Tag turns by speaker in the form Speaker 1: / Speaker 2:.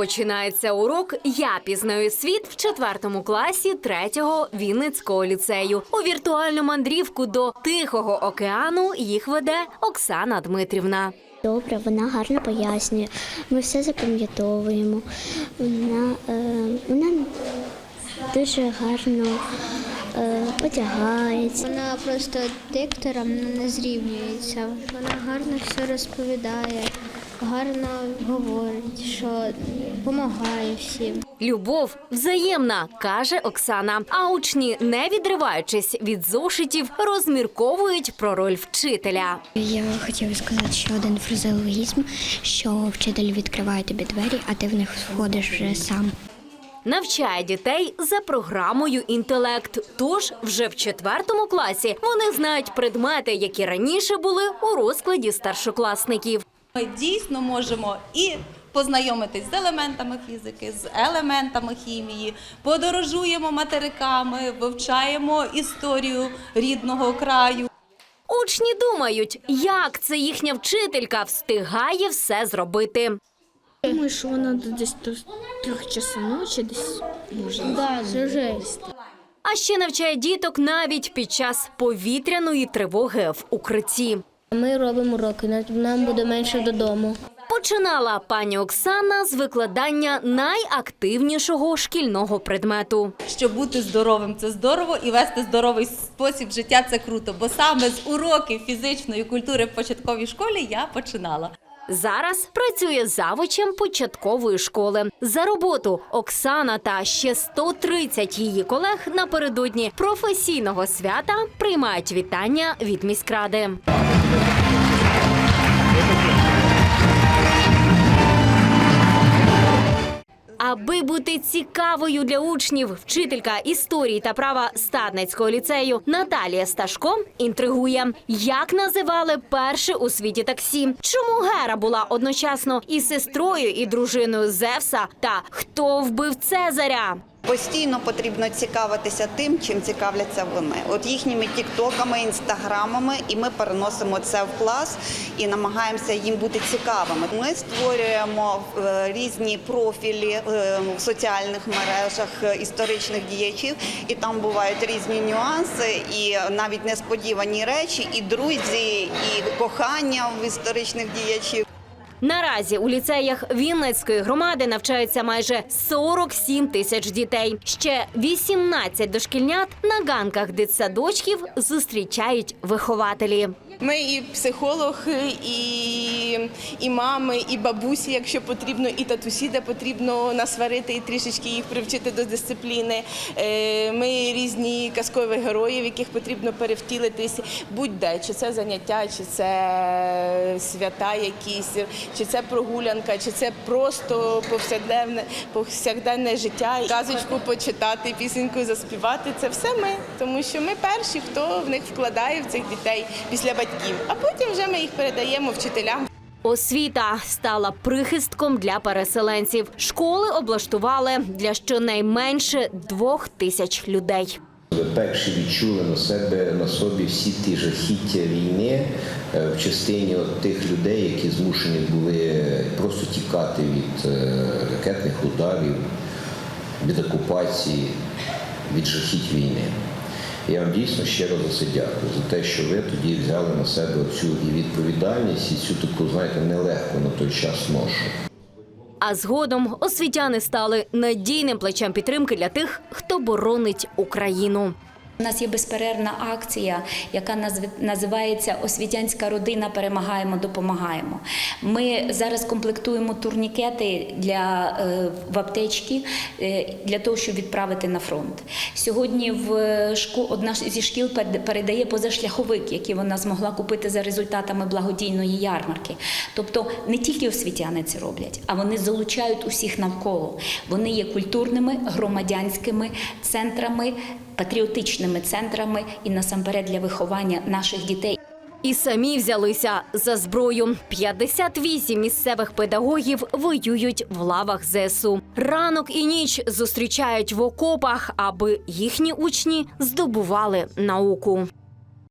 Speaker 1: починається урок Я пізнаю світ в четвертому класі третього Вінницького ліцею. У віртуальну мандрівку до Тихого океану їх веде Оксана Дмитрівна.
Speaker 2: Добре, вона гарно пояснює. Ми все запам'ятовуємо. Вона, е, вона дуже гарно е, одягається.
Speaker 3: Вона просто диктором не зрівнюється. Вона гарно все розповідає, гарно говорить, що допомагає всім.
Speaker 1: Любов взаємна, каже Оксана. А учні, не відриваючись від зошитів, розмірковують про роль вчителя.
Speaker 2: Я хотіла сказати ще один фразеологізм, що вчитель відкриває тобі двері, а ти в них входиш вже сам.
Speaker 1: Навчає дітей за програмою інтелект. Тож вже в четвертому класі вони знають предмети, які раніше були у розкладі старшокласників.
Speaker 4: Ми дійсно можемо і познайомитись з елементами фізики, з елементами хімії, подорожуємо материками, вивчаємо історію рідного краю.
Speaker 1: Учні думають, як це їхня вчителька встигає все зробити.
Speaker 5: Думаю, що вона десь до трьох часу ночі десь може.
Speaker 3: Да, вже.
Speaker 1: А ще навчає діток навіть під час повітряної тривоги в укритті.
Speaker 3: Ми робимо уроки, нам- нам буде менше додому.
Speaker 1: Починала пані Оксана з викладання найактивнішого шкільного предмету.
Speaker 4: Щоб бути здоровим, це здорово, і вести здоровий спосіб життя це круто. Бо саме з уроків фізичної культури в початковій школі я починала.
Speaker 1: Зараз працює завучем початкової школи. За роботу Оксана та ще 130 її колег напередодні професійного свята приймають вітання від міськради. Аби бути цікавою для учнів, вчителька історії та права статницького ліцею Наталія Сташко інтригує, як називали перше у світі таксі, чому Гера була одночасно і сестрою, і дружиною Зевса, та хто вбив Цезаря.
Speaker 6: Постійно потрібно цікавитися тим, чим цікавляться вони. От їхніми тіктоками, інстаграмами, і ми переносимо це в клас і намагаємося їм бути цікавими. Ми створюємо е, різні профілі е, в соціальних мережах е, історичних діячів, і там бувають різні нюанси, і навіть несподівані речі, і друзі, і кохання в історичних діячів.
Speaker 1: Наразі у ліцеях Вінницької громади навчаються майже 47 тисяч дітей. Ще 18 дошкільнят на ганках дитсадочків зустрічають вихователі.
Speaker 7: Ми і психолог, і, і мами, і бабусі, якщо потрібно, і татусі, де потрібно насварити і трішечки їх привчити до дисципліни. Е, Ми різні казкові герої, в яких потрібно перевтілитись будь-де, чи це заняття, чи це свята якісь, чи це прогулянка, чи це просто повсякденне, повсякденне життя. Казочку почитати, пісеньку заспівати це все ми, тому що ми перші, хто в них вкладає в цих дітей після батьків, а потім вже ми їх передаємо вчителям.
Speaker 1: Освіта стала прихистком для переселенців. Школи облаштували для щонайменше двох тисяч людей.
Speaker 8: Перші відчули на себе на собі всі ті жахіття війни е, в частині от тих людей, які змушені були просто тікати від е, ракетних ударів, від окупації, від жахіть війни. Я вам дійсно щиро за це дякую, за те, що ви тоді взяли на себе цю і відповідальність, і цю таку, знаєте, нелегку на той час ношу.
Speaker 1: А згодом освітяни стали надійним плечем підтримки для тих, хто боронить Україну.
Speaker 9: У нас є безперервна акція, яка називається Освітянська родина перемагаємо, допомагаємо. Ми зараз комплектуємо турнікети для е, в аптечки е, для того, щоб відправити на фронт. Сьогодні в шко- одна зі шкіл передає позашляховик, який вона змогла купити за результатами благодійної ярмарки. Тобто не тільки освітяни це роблять, а вони залучають усіх навколо. Вони є культурними, громадянськими центрами, патріотичними центрами і насамперед для виховання наших дітей.
Speaker 1: І самі взялися за зброю. 58 місцевих педагогів воюють в лавах ЗСУ. Ранок і ніч зустрічають в окопах, аби їхні учні здобували науку.